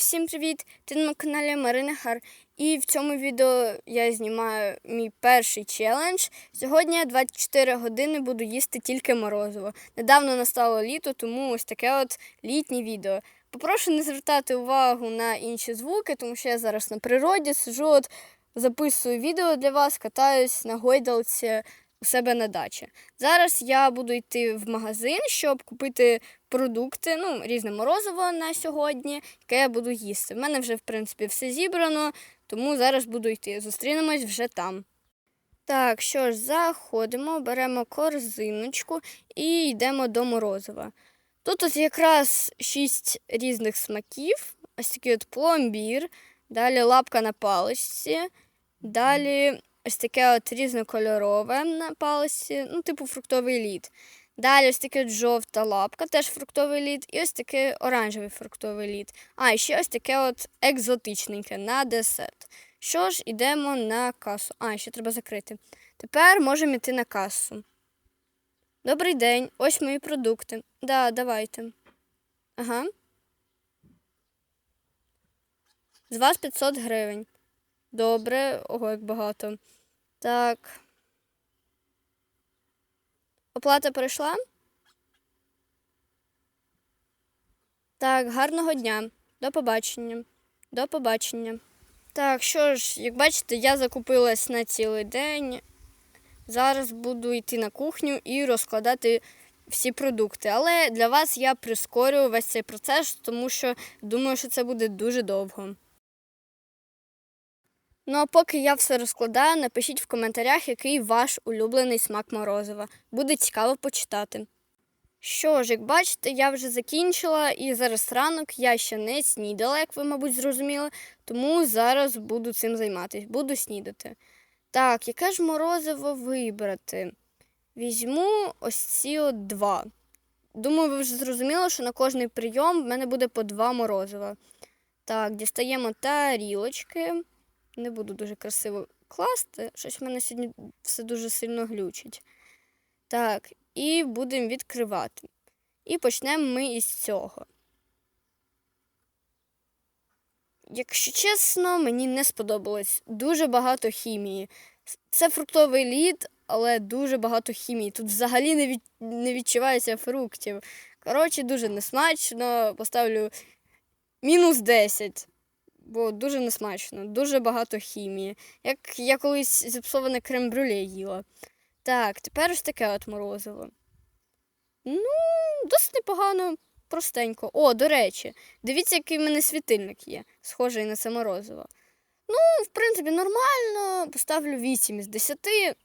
всім привіт! Ти на каналі Марина Хар. І в цьому відео я знімаю мій перший челендж. Сьогодні я 24 години буду їсти тільки морозиво. Недавно настало літо, тому ось таке от літнє відео. Попрошу не звертати увагу на інші звуки, тому що я зараз на природі сижу, от записую відео для вас, катаюсь на гойдалці у себе на дачі. Зараз я буду йти в магазин, щоб купити продукти, ну, різне морозиво на сьогодні, яке я буду їсти. В мене вже, в принципі, все зібрано, тому зараз буду йти. Зустрінемось вже там. Так, що ж, заходимо, беремо корзиночку і йдемо до морозива. Тут ось якраз шість різних смаків. Ось такий от пломбір, далі лапка на паличці, далі ось таке от різнокольорове на паличці, ну, типу фруктовий лід. Далі ось таке жовта лапка, теж фруктовий лід, і ось такий оранжевий фруктовий лід. А, і ще ось таке от екзотичненьке на десерт. Що ж, йдемо на касу. А, ще треба закрити. Тепер можемо йти на касу. Добрий день, ось мої продукти. Да, давайте. Ага. З вас 500 гривень. Добре, ого, як багато. Так. Оплата пройшла? Так, гарного дня. До побачення. До побачення. Так, що ж, як бачите, я закупилась на цілий день. Зараз буду йти на кухню і розкладати всі продукти. Але для вас я прискорюю весь цей процес, тому що думаю, що це буде дуже довго. Ну а поки я все розкладаю, напишіть в коментарях, який ваш улюблений смак морозива. Буде цікаво почитати. Що ж, як бачите, я вже закінчила і зараз ранок я ще не снідала, як ви, мабуть, зрозуміли, тому зараз буду цим займатися, буду снідати. Так, яке ж морозиво вибрати? Візьму ось ці от два. Думаю, ви вже зрозуміли, що на кожний прийом в мене буде по два морозива. Так, дістаємо тарілочки. Не буду дуже красиво класти. Щось в мене сьогодні все дуже сильно глючить. Так, і будемо відкривати. І почнемо ми із цього. Якщо чесно, мені не сподобалось дуже багато хімії. Це фруктовий лід, але дуже багато хімії. Тут взагалі не, від... не відчувається фруктів. Коротше, дуже несмачно. Поставлю мінус 10 бо дуже несмачно, дуже багато хімії. Як я колись зіпсоване крем-брюле їла. Так, тепер ось таке от морозиво. Ну, досить непогано, простенько. О, до речі, дивіться, який в мене світильник є, схожий на це морозиво. Ну, в принципі, нормально. Поставлю 8 з 10.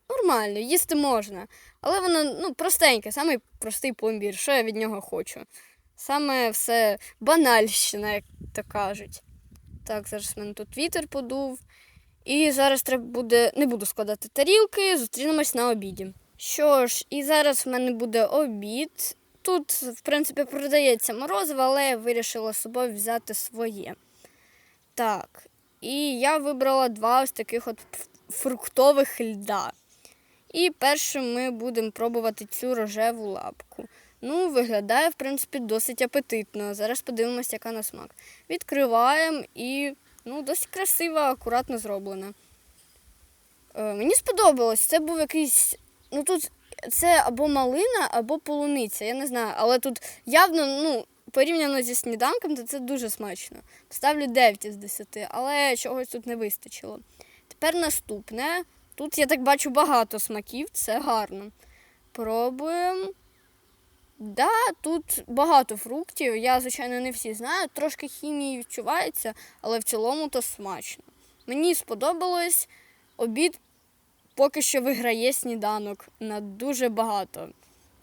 Нормально, їсти можна. Але воно ну, простеньке, самий простий пломбір. Що я від нього хочу? Саме все банальщина, як то кажуть. Так, зараз в мене тут вітер подув. І зараз треба буде, не буду складати тарілки, зустрінемось на обіді. Що ж, і зараз в мене буде обід. Тут, в принципі, продається морозиво, але я вирішила з собою взяти своє. Так, і я вибрала два ось таких от фруктових льда. І першим ми будемо пробувати цю рожеву лапку. Ну, виглядає, в принципі, досить апетитно. Зараз подивимося, яка на смак. Відкриваємо і ну, досить красиво, акуратно зроблена. Е, мені сподобалось. Це був якийсь. Ну тут це або малина, або полуниця. Я не знаю. Але тут явно, ну, порівняно зі сніданком, то це дуже смачно. Ставлю 9 з 10, але чогось тут не вистачило. Тепер наступне. Тут я так бачу багато смаків, це гарно. Пробуємо. Да, тут багато фруктів. Я, звичайно, не всі знаю. Трошки хімії відчувається, але в цілому то смачно. Мені сподобалось обід поки що виграє сніданок на дуже багато,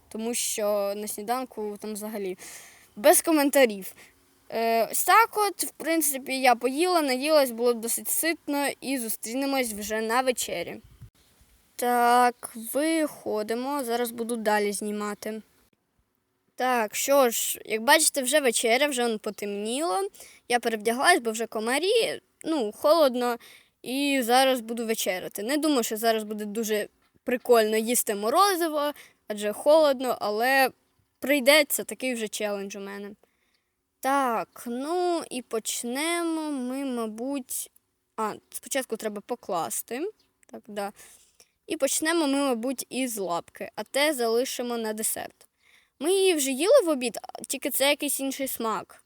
тому що на сніданку там взагалі без коментарів. Е, Ось так от, в принципі, я поїла, наїлась, було досить ситно і зустрінемось вже на вечері. Так, виходимо. Зараз буду далі знімати. Так, що ж, як бачите, вже вечеря, вже воно потемніло. Я перевдяглась, бо вже комарі, ну, холодно, і зараз буду вечеряти. Не думаю, що зараз буде дуже прикольно їсти морозиво, адже холодно, але прийдеться такий вже челендж у мене. Так, ну і почнемо ми, мабуть. А, спочатку треба покласти. Так, да. І почнемо ми, мабуть, із лапки, а те залишимо на десерт. Ми її вже їли в обід, тільки це якийсь інший смак.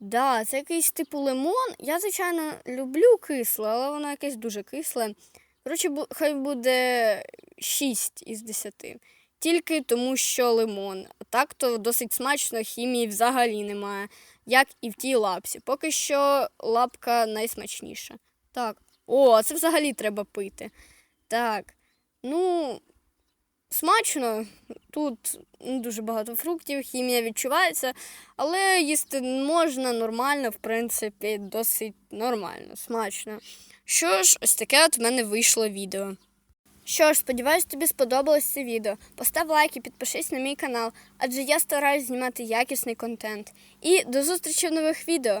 Да, це якийсь типу лимон. Я, звичайно, люблю кисле, але воно якесь дуже кисле. Коротше, хай буде 6 із 10. Тільки тому, що лимон. Так то досить смачно, хімії взагалі немає, як і в тій лапсі. Поки що лапка найсмачніша. Так. О, це взагалі треба пити. Так. Ну, смачно. Тут дуже багато фруктів, хімія відчувається, але їсти можна нормально, в принципі, досить нормально, смачно. Що ж, ось таке от в мене вийшло відео. Що ж, сподіваюсь, тобі сподобалось це відео. Постав лайк і підпишись на мій канал, адже я стараюсь знімати якісний контент. І до зустрічі в нових відео.